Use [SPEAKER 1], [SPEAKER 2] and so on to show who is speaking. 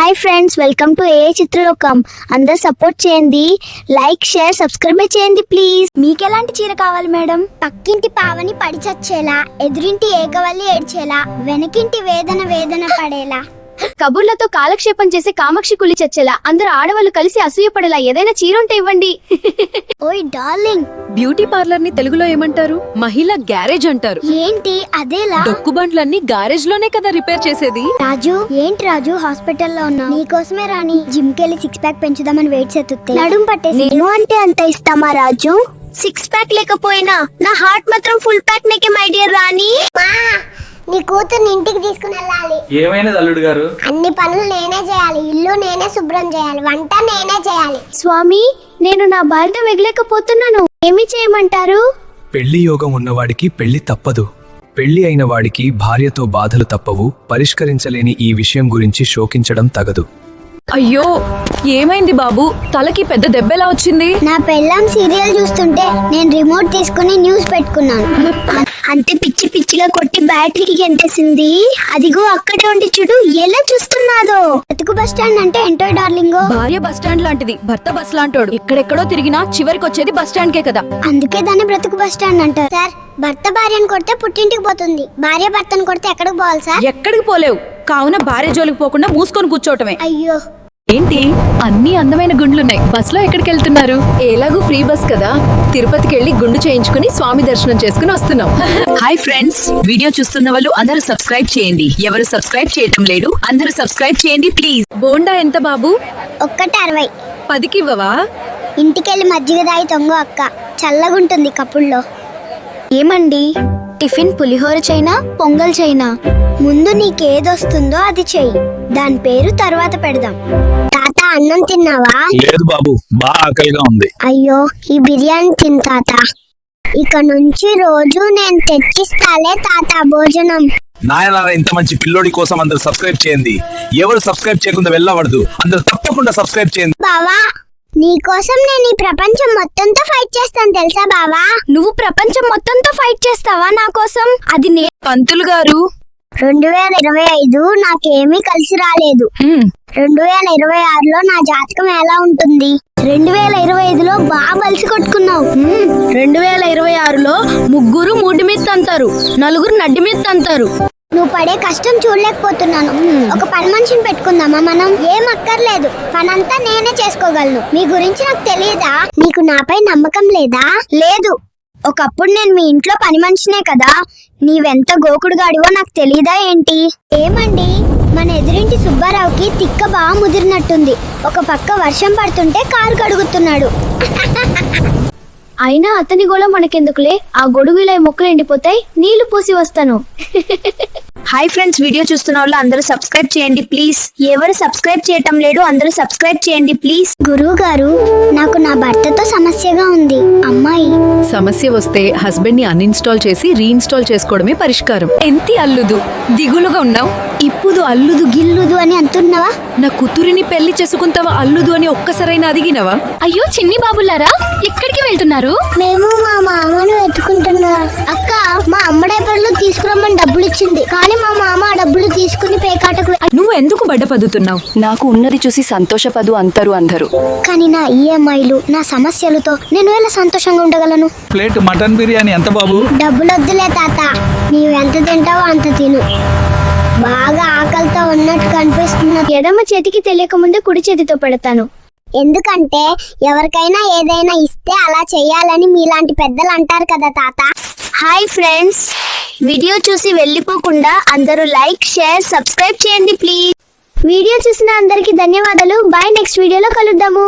[SPEAKER 1] Hi friends welcome to a Chitralokam అందరు support చేయండి. Like share subscribe చేయండి please
[SPEAKER 2] మీకు ఎలాంటి చీర కావాలి మేడం? పక్కింటి పావని పడి చచ్చేలా ఎదురింటి ఏకవల్లి ఏడ్చేలా వెనకింటి వేదన వేదన పడేలా.
[SPEAKER 3] కబుర్లతో కాలక్షేపం చేసే కామాక్షి కులి చచ్చేలా అందరు ఆడవాళ్ళు కలిసి అసూయపడేలా ఏదైనా చీర ఉంటే ఇవ్వండి.
[SPEAKER 2] ఓయ్ డార్లింగ్.
[SPEAKER 4] బ్యూటీ పార్లర్ని తెలుగులో ఏమంటారు? మహిళ గ్యారేజ్ అంటారు.
[SPEAKER 2] ఏంటి? అదేలా?
[SPEAKER 4] డొక్కు బండ్లన్నీ గారేజ్లోనే కదా రిపేర్ చేసేది.
[SPEAKER 2] రాజు ఏంటి రాజు? హాస్పిటల్లో ఉన్నా నీకోసమే రాని జిమ్ కెళ్ళి సిక్స్ ప్యాక్ పెంచుదామని వెయిట్ చేతుతే నడుం పట్టేసి.
[SPEAKER 1] నేను అంటే అంత ఇస్తామా రాజు? సిక్స్ ప్యాక్ లేకపోయినా నా హార్ట్ మాత్రం ఫుల్ ప్యాక్ నేకే మై డియర్ రాణి.
[SPEAKER 2] కూతుర్ని ఇంటికి తీసుకుని వెళ్ళాలి.
[SPEAKER 5] ఏమైనది అల్లుడు గారు?
[SPEAKER 2] అన్ని పనులు నేనే చేయాలి. ఇల్లు నేనే శుభ్రం చేయాలి. వంట నేనే చేయాలి.
[SPEAKER 1] స్వామి నేను నా భార్యతో మిగలేకపోతున్నాను ఏమి చేయమంటారు?
[SPEAKER 6] పెళ్ళి యోగం ఉన్నవాడికి పెళ్ళి తప్పదు. పెళ్ళి అయిన వాడికి భార్యతో బాధలు తప్పవు. పరిష్కరించలేని ఈ విషయం గురించి శోకించడం తగదు.
[SPEAKER 4] అయ్యో ఏమైంది బాబు? తలకి పెద్ద దెబ్బెలా వచ్చింది?
[SPEAKER 2] నా పెళ్ళాం సీరియల్ చూస్తుంటే నేను రిమోట్ తీసుకుని న్యూస్ పెట్టుకున్నాను.
[SPEAKER 1] అంతే పిచ్చి పిచ్చిగా కొట్టి బ్యాటరీకి గెంటేసింది. అదిగో అక్కడే ఉండి చూడు ఎలా చూస్తున్నాదో.
[SPEAKER 2] బతుకు బస్ స్టాండ్ అంటే ఏంటో డార్లింగో?
[SPEAKER 4] భార్య బస్ స్టాండ్ లాంటిది భర్త బస్ లాంటోడు. ఎక్కడెక్కడో తిరిగినా చివరికి వచ్చేది బస్ స్టాండ్ కే కదా.
[SPEAKER 2] అందుకే దాన్ని బ్రతుకు బస్ స్టాండ్ అంటారు. సార్ భర్త భార్యను కొడితే పుట్టింటికి పోతుంది. భార్య భర్తను కొడితే ఎక్కడికి పోవాలి సార్?
[SPEAKER 4] ఎక్కడికి పోలేవు. కావున భార్య జోలికి పోకుండా మూసుకొని కూర్చోవటమే.
[SPEAKER 2] అయ్యో.
[SPEAKER 4] ఏంటి? అన్ని అందమైన గుండ్లున్నాయి. బస్లో ఎక్కడికి వెళ్తున్నారు ఎలాగూ ఫ్రీ బస్ కదా. తిరుపతికి వెళ్ళి గుండు చేయించుకుని స్వామి దర్శనం చేసుకుని వస్తున్నాం.
[SPEAKER 7] Hi friends. వీడియో చూస్తున్న వాళ్ళు అందరూ సబ్స్క్రైబ్ చేయండి. ఎవరు సబ్స్క్రైబ్ చేయటం లేదు అందరూ సబ్స్క్రైబ్ చేయండి ప్లీజ్.
[SPEAKER 4] బోండా ఎంత బాబు?
[SPEAKER 2] ఒక్కటి అరవై.
[SPEAKER 4] పదికి ఇవ్వవా?
[SPEAKER 2] ఇంటికెళ్ళి మజ్జిగ దాయి తొంగు అక్క. చల్లగుంటుంది కప్పుల్లో
[SPEAKER 1] ఏమండి? టిఫిన్ పులిహోర చైనా పొంగల్ చైనా?
[SPEAKER 2] ముందు నీకేదొస్తుందో అది చెయ్యి. దాని పేరు తర్వాత పెడదాం. అన్నం తిన్నావా?
[SPEAKER 8] లేదు బాబు బాగా ఆకలిగా ఉంది.
[SPEAKER 2] అయ్యో ఈ బిర్యానీ తిన్ తాత. ఇక నుంచి రోజు నేను తెచ్చిస్తాలే తాత భోజనం.
[SPEAKER 8] నాయన ఇంత మంచి పిల్లోడి కోసం అందరూ సబ్స్క్రైబ్ చేయండి. ఎవరు సబ్స్క్రైబ్ చేయకుండా వెళ్ళవడదు. అందరూ తప్పకుండా సబ్స్క్రైబ్ చేయండి.
[SPEAKER 2] బావా నీకోసం నేను ఈ ప్రపంచం మొత్తంతో ఫైట్ చేస్తాను తెలుసా బావా?
[SPEAKER 3] నువ్వు ప్రపంచం మొత్తంతో ఫైట్ చేస్తావా నా కోసం? అది నే
[SPEAKER 7] పంతులు గారు
[SPEAKER 2] రెండు వేల ఇరవై ఐదు నాకేమీ కలిసి రాలేదు. రెండు వేల ఇరవై ఆరులో నా జాతకం ఎలా ఉంటుంది? రెండు వేల ఇరవై ఐదులో బాగా బలిసి కొట్టుకున్నావు.
[SPEAKER 3] రెండు వేల ఇరవై ఆరులో ముగ్గురు మూడి మీద తంతారు నలుగురు నడ్డి మీద తంతారు
[SPEAKER 2] నువ్వు పడే కష్టం చూడలేకపోతున్నాను. ఒక పని మనిషిని పెట్టుకుందామా మనం? ఏం అక్కర్లేదు. పనంతా నేనే చేసుకోగలను. మీ గురించి నాకు తెలియదా? నీకు నాపై నమ్మకం లేదా? లేదు. ఒకప్పుడు నేను మీ ఇంట్లో పని మనిషినే కదా. నీవెంత గోకుడుగాడివో నాకు తెలీదా ఏంటి? ఏమండి? మన ఎదురింటి సుబ్బారావుకి తిక్క బాగా ముదిరినట్టుంది. ఒక పక్క వర్షం పడుతుంటే కారు కడుగుతున్నాడు.
[SPEAKER 3] అయినా అతని గోళ మనకెందుకులే? ఆ గొడుగు ఇలా మొక్కలు ఎండిపోతాయి నీళ్ళు పోసి వస్తాను.
[SPEAKER 1] హాయ్ ఫ్రెండ్స్ వీడియో చూస్తున్న వాళ్ళు అందరూ సబ్స్క్రైబ్ చేయండి ప్లీజ్ ఎవరు సబ్స్క్రైబ్ చేయటం లేదు అందరూ సబ్స్క్రైబ్ చేయండి ప్లీజ్
[SPEAKER 2] గురువు గారు నాకు నా భర్తతో సమస్యగా ఉంది. అమ్మాయి.
[SPEAKER 4] సమస్య వస్తే హస్బెండ్ని అన్ఇన్స్టాల్ చేసి రీఇన్స్టాల్ చేసుకోవడమే పరిష్కారం. ఎంతి అల్లుదు? దిగులుగా ఉన్నావు? ఇప్పుడు అల్లుదు
[SPEAKER 2] గిల్లుదు అని అంటున్నావా?
[SPEAKER 4] నా కూతురిని పెళ్ళి చేసుకుంటావా అల్లుదు అని ఒక్కసారైనా అడిగినవా?
[SPEAKER 3] అయ్యో చిన్ని బాబులారా ఎక్కడికి వెళ్తున్నారు?
[SPEAKER 2] మేము మా మామను వెతుకుంటున్నా. అక్క మా అమ్మ డైపర్లు ఇచ్చింది కానీ మా మామ ఆ డబ్బులు తీసుకుని పేకాటకు వె-
[SPEAKER 4] నువ్వు ఎందుకు బడ్డపదుతున్నావు? నాకు ఉన్నది చూసి సంతోషపదు అంటారు అందరూ.
[SPEAKER 2] కానీ నా ఈఎంఐలు నా సమస్యలతో నేను ఎలా సంతోషంగా ఉండగలను?
[SPEAKER 8] ప్లేట్ మటన్ బిర్యానీ ఎంత బాబు?
[SPEAKER 2] డబ్బులు వద్దులే తాత నీవెంత తింటావో అంత తిను. బాగా ఆకలితో ఉన్నట్టు కనిపిస్తున్నా
[SPEAKER 3] ఎడమ చేతికి తెలియక ముందే కుడి చేతితో పెడతాను.
[SPEAKER 2] ఎందుకంటే ఎవరికైనా ఏదైనా ఇస్తే అలా చేయాలని మీలాంటి పెద్దలు అంటారు కదా తాత.
[SPEAKER 1] Hi friends. వీడియో చూసి వెళ్ళిపోకుండా అందరూ లైక్ షేర్ సబ్స్క్రైబ్ చేయండి ప్లీజ్.
[SPEAKER 2] వీడియో చూసిన అందరికీ ధన్యవాదాలు. బాయ్ నెక్స్ట్ వీడియోలో కలుద్దాము.